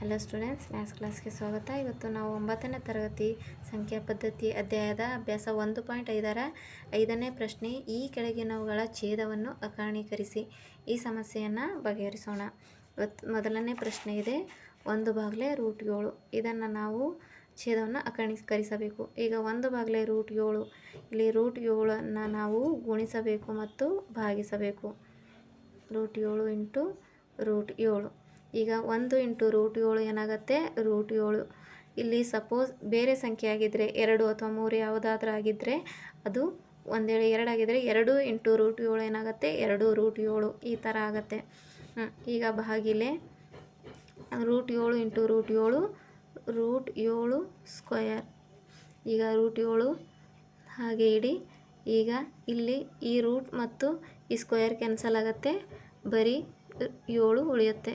Hello students maths ಕ್ಲಾಸ್ಗೆ ಸ್ವಾಗತ. ಇವತ್ತು ನಾವು ಒಂಬತ್ತನೇ ತರಗತಿ ಸಂಖ್ಯಾ ಪದ್ಧತಿ ಅಧ್ಯಾಯದ ಅಭ್ಯಾಸ ಒಂದು ಪಾಯಿಂಟ್ ಐದರ ಐದನೇ ಪ್ರಶ್ನೆ, ಈ ಕೆಳಗಿನವುಗಳ ಛೇದವನ್ನು ಅಕಾರಣೀಕರಿಸಿ. ಈ ಸಮಸ್ಯೆಯನ್ನು ಬಗೆಹರಿಸೋಣ. ಇವತ್ತು ಮೊದಲನೇ ಪ್ರಶ್ನೆ ಇದೆ, ಒಂದು ಬಾಗಿಲೆ ರೂಟ್ ಏಳು. ಇದನ್ನು ನಾವು ಛೇದವನ್ನು ಅಕಾರಣೀಕರಿಸಬೇಕು. ಈಗ ಒಂದು ಬಾಗಿಲೆ ರೂಟ್ ಏಳು. ಇಲ್ಲಿ ರೂಟ್ ಏಳನ್ನು ನಾವು ಗುಣಿಸಬೇಕು ಮತ್ತು ಭಾಗಿಸಬೇಕು. ರೂಟ್ ಏಳು ಇಂಟು ರೂಟ್ ಏಳು. ಈಗ ಒಂದು ಇಂಟು ರೂಟ್ ಏಳು ಏನಾಗುತ್ತೆ? ರೂಟ್ ಏಳು. ಇಲ್ಲಿ ಸಪೋಸ್ ಬೇರೆ ಸಂಖ್ಯೆ ಆಗಿದ್ದರೆ ಎರಡು ಅಥವಾ ಮೂರು ಯಾವುದಾದ್ರೂ ಆಗಿದ್ದರೆ ಅದು ಒಂದೇಳೆ ಎರಡು ಆಗಿದ್ದರೆ ಎರಡು ಇಂಟು ರೂಟ್ ಏಳು ಏನಾಗುತ್ತೆ? ಎರಡು ರೂಟ್ ಏಳು. ಈ ಥರ ಆಗುತ್ತೆ. ಈಗ ಬಾಗಿಲೆ. ರೂಟ್ ಏಳು ಇಂಟು ರೂಟ್ ಏಳು ರೂಟ್ ಏಳು ಸ್ಕ್ವಯರ್ ಈಗ ರೂಟ್ ಏಳು, ಹಾಗೆ ಇಡಿ. ಈಗ ಇಲ್ಲಿ ಈ ರೂಟ್ ಮತ್ತು ಈ ಸ್ಕ್ವಯರ್ ಕ್ಯಾನ್ಸಲ್ ಆಗುತ್ತೆ. ಬರೀ ಏಳು ಉಳಿಯುತ್ತೆ.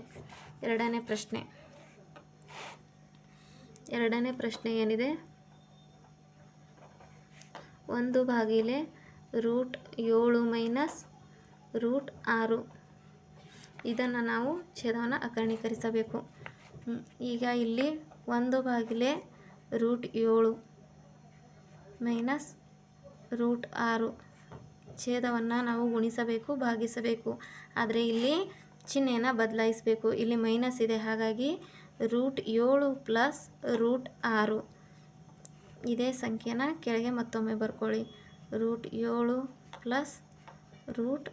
ಎರಡನೇ ಪ್ರಶ್ನೆ. ಎರಡನೇ ಪ್ರಶ್ನೆ ಏನಿದೆ? ಒಂದು ಬಾಗಿಲೆ ರೂಟ್ ಏಳು ಮೈನಸ್ ರೂಟ್ ಆರು. ಇದನ್ನು ನಾವು ಛೇದವನ್ನು ಅಕರ್ಣೀಕರಿಸಬೇಕು. ಈಗ ಇಲ್ಲಿ ಒಂದು ಬಾಗಿಲೆ ರೂಟ್ ಏಳು ಮೈನಸ್ ರೂಟ್ ಆರು. ಛೇದವನ್ನು ನಾವು ಗುಣಿಸಬೇಕು, ಭಾಗಿಸಬೇಕು. ಆದರೆ ಇಲ್ಲಿ ಚಿಹ್ನೆಯನ್ನು ಬದಲಾಯಿಸಬೇಕು. ಇಲ್ಲಿ ಮೈನಸ್ ಇದೆ. ಹಾಗಾಗಿ ರೂಟ್ ಏಳು ಪ್ಲಸ್ ರೂಟ್ ಆರು. ಇದೇ ಸಂಖ್ಯೆನ ಕೆಳಗೆ ಮತ್ತೊಮ್ಮೆ ಬರ್ಕೊಳ್ಳಿ. ರೂಟ್ ಏಳು ಪ್ಲಸ್ ರೂಟ್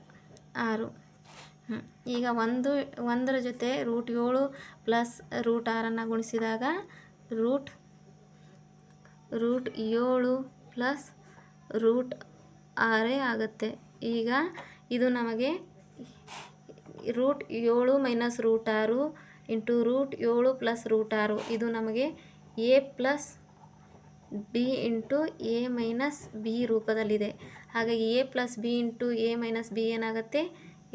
ಆರು. ಈಗ ಒಂದು, ಒಂದರ ಜೊತೆ ರೂಟ್ ಏಳು ಪ್ಲಸ್ ರೂಟ್ ಆರನ್ನು ಗುಣಿಸಿದಾಗ ರೂಟ್ ರೂಟ್ ಏಳು ಪ್ಲಸ್ ರೂಟ್ ಆರೇ ಆಗುತ್ತೆ. ಈಗ ಇದು ನಮಗೆ ರೂಟ್ ಏಳು ಮೈನಸ್ ರೂಟ್ ಆರು ಇಂಟು ರೂಟ್ ಏಳು ಪ್ಲಸ್ ರೂಟ್ ಆರು. ಇದು ನಮಗೆ A plus B into A minus B ರೂಪದಲ್ಲಿದೆ. ಹಾಗಾಗಿ A plus B into A minus B ಏನಾಗುತ್ತೆ?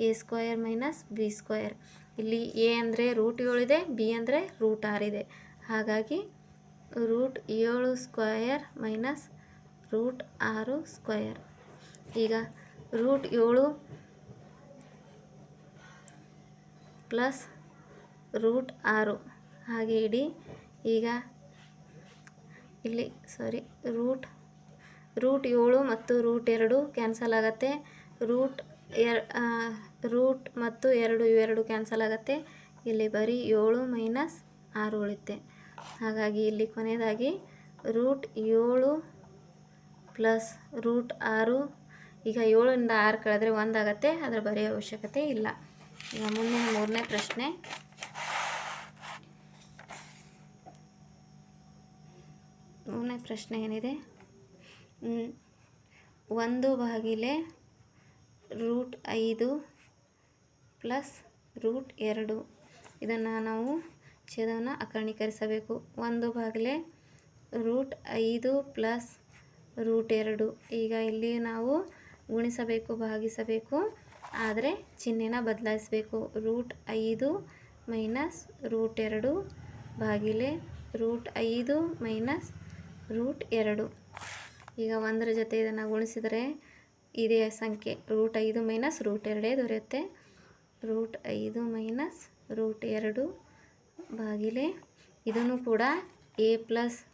A square minus B square ಇಲ್ಲಿ ಎ ಅಂದರೆ ರೂಟ್ ಏಳಿದೆ ಬಿ ಅಂದರೆ ರೂಟ್ ಆರಿದೆ ಹಾಗಾಗಿ ರೂಟ್ ಏಳು ಸ್ಕ್ವಯರ್ ಮೈನಸ್ ರೂಟ್ ಆರು ಸ್ಕ್ವಯರ್ ಈಗ ರೂಟ್ ಏಳು ಪ್ಲಸ್ ರೂಟ್ ಆರು. ಹಾಗೆ ಇಡಿ. ಈಗ ಇಲ್ಲಿ ಸಾರಿ ರೂಟ್ ರೂಟ್ ಏಳು ಮತ್ತು ರೂಟ್ ಎರಡು ಕ್ಯಾನ್ಸಲ್ ಆಗುತ್ತೆ. ರೂಟ್ ಎರ್ ರೂಟ್ ಮತ್ತು ಎರಡು ಇವೆರಡು ಕ್ಯಾನ್ಸಲ್ ಆಗುತ್ತೆ. ಇಲ್ಲಿ ಬರೀ ಏಳು ಮೈನಸ್ ಆರು ಉಳಿತೆ ಹಾಗಾಗಿ ಇಲ್ಲಿ ಕೊನೆಯದಾಗಿ ರೂಟ್ ಏಳು ಪ್ಲಸ್ ರೂಟ್ ಆರು. ಈಗ ಏಳರಿಂದ ಆರು ಕಳೆದ್ರೆ ಒಂದಾಗತ್ತೆ ಅದರ ಬರೆಯೋ ಅವಶ್ಯಕತೆ ಇಲ್ಲ. ಈಗ ಮುಂದಿನ ಮೂರನೇ ಪ್ರಶ್ನೆ. ಮೂರನೇ ಪ್ರಶ್ನೆ ಏನಿದೆ. ಒಂದು ಬಾಗಿಲೆ ರೂಟ್ ಐದು ಪ್ಲಸ್ ರೂಟ್ ಎರಡು. ಇದನ್ನು ನಾವು ಛೇದವನ್ನು ಅಕರ್ಣೀಕರಿಸಬೇಕು. ಒಂದು ಬಾಗಿಲೆ ರೂಟ್ ಐದು ಪ್ಲಸ್ ರೂಟ್ ಎರಡು. ಈಗ ಇಲ್ಲಿ ನಾವು ಗುಣಿಸಬೇಕು, ಭಾಗಿಸಬೇಕು. ಆದರೆ ಚಿಹ್ನೆನ ಬದಲಾಯಿಸಬೇಕು. ರೂಟ್ ಐದು ಮೈನಸ್ ರೂಟ್ ಎರಡು ಬಾಗಿಲೆ ರೂಟ್ ಐದು ಮೈನಸ್ ರೂಟ್ ಎರಡು. ಈಗ ಒಂದರ ಜೊತೆ ಇದನ್ನು ಗುಣಿಸಿದರೆ ಇದೇ ಸಂಖ್ಯೆ. ರೂಟ್ ಐದು ಮೈನಸ್ ರೂಟ್ ಎರಡೇ ದೊರೆಯುತ್ತೆ. ರೂಟ್ ಐದು ಮೈನಸ್ ರೂಟ್ ಎರಡು ಬಾಗಿಲೆ. ಇದನ್ನು ಕೂಡ A plus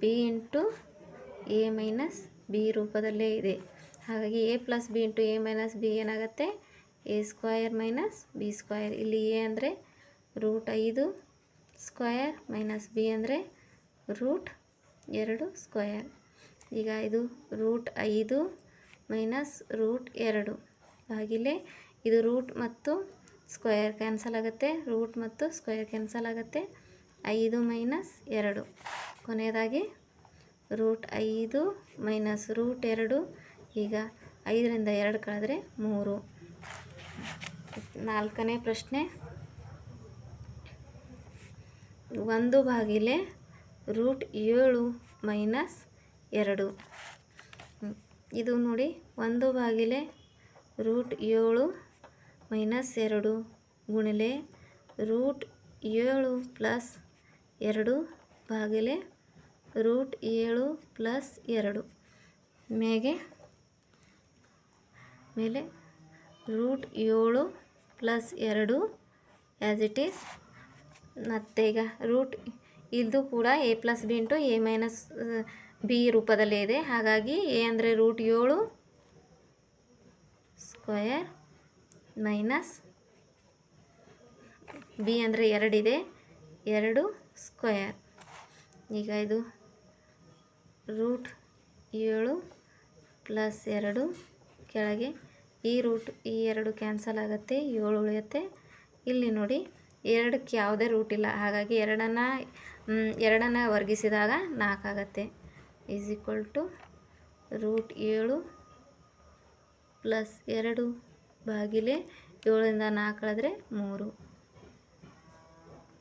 B into A minus B ರೂಪದಲ್ಲೇ ಇದೆ. ಹಾಗಾಗಿ A plus B into A minus B ಏನಾಗುತ್ತೆ? A square minus B square ಇಲ್ಲಿ ಎ ಅಂದರೆ ರೂಟ್ ಐದು ಸ್ಕ್ವಯರ್ ಮೈನಸ್ ಬಿ ಅಂದರೆ ರೂಟ್ ಎರಡು ಸ್ಕ್ವಯರ್ ಈಗ ಇದು ರೂಟ್ ಐದು ಮೈನಸ್ ರೂಟ್ ಎರಡು. ಆಗಿಲ್ಲೇ ಇದು ರೂಟ್ ಮತ್ತು ಸ್ಕ್ವಯರ್ ಕ್ಯಾನ್ಸಲ್ ಆಗುತ್ತೆ. ರೂಟ್ ಮತ್ತು ಸ್ಕ್ವಯರ್ ಕ್ಯಾನ್ಸಲ್ ಆಗುತ್ತೆ. ಐದು ಮೈನಸ್ ಎರಡು. ಕೊನೆಯದಾಗಿ ರೂಟ್ ಐದು ಮೈನಸ್ ರೂಟ್ ಎರಡು. ಈಗ ಐದರಿಂದ ಎರಡು ಕಳೆದ್ರೆ ಮೂರು. ನಾಲ್ಕನೇ ಪ್ರಶ್ನೆ. ಒಂದು ಬಾಗಿಲೆ ರೂಟ್ ಏಳು ಮೈನಸ್ ಎರಡು. ಇದು ನೋಡಿ, ಒಂದು ಬಾಗಿಲೆ ರೂಟ್ ಏಳು ಮೈನಸ್ ಎರಡು ಗುಣಲೆ ರೂಟ್ ಏಳು ಪ್ಲಸ್ ಎರಡು ಬಾಗಿಲೆ ರೂಟ್ ಏಳು ಪ್ಲಸ್ ಎರಡು. ಮೇಗೆ ಮೇಲೆ ರೂಟ್ ಏಳು ಪ್ಲಸ್ ಎರಡು ಆ್ಯಸ್ ಇಟ್ ಈಸ್ ಮತ್ತು ಈಗ ರೂಟ್ ಇದು ಕೂಡ A plus B into A minus B ರೂಪದಲ್ಲೇ ಇದೆ. ಹಾಗಾಗಿ ಎ ಅಂದರೆ ರೂಟ್ ಏಳು ಸ್ಕ್ವಯರ್ ಮೈನಸ್ ಬಿ ಅಂದರೆ ಎರಡಿದೆ ಎರಡು ಸ್ಕ್ವಯರ್ ಈಗ ಇದು ರೂಟ್ ಏಳು ಪ್ಲಸ್ ಎರಡು ಕೆಳಗೆ ಈ ರೂಟ್ ಈ ಎರಡು ಕ್ಯಾನ್ಸಲ್ ಆಗುತ್ತೆ, ಏಳು ಉಳಿಯುತ್ತೆ. ಇಲ್ಲಿ ನೋಡಿ, ಎರಡಕ್ಕೆ ಯಾವುದೇ ರೂಟ್ ಇಲ್ಲ. ಹಾಗಾಗಿ ಎರಡನ್ನು ಎರಡನ್ನು ವರ್ಗಿಸಿದಾಗ ನಾಲ್ಕಾಗತ್ತೆ ಈಸ್ ಈಕ್ವಲ್ ಟು ರೂಟ್ ಏಳು ಪ್ಲಸ್ ಎರಡು ಬಾಗಿಲೆ ಏಳರಿಂದ ನಾಲ್ಕು ಮೂರು.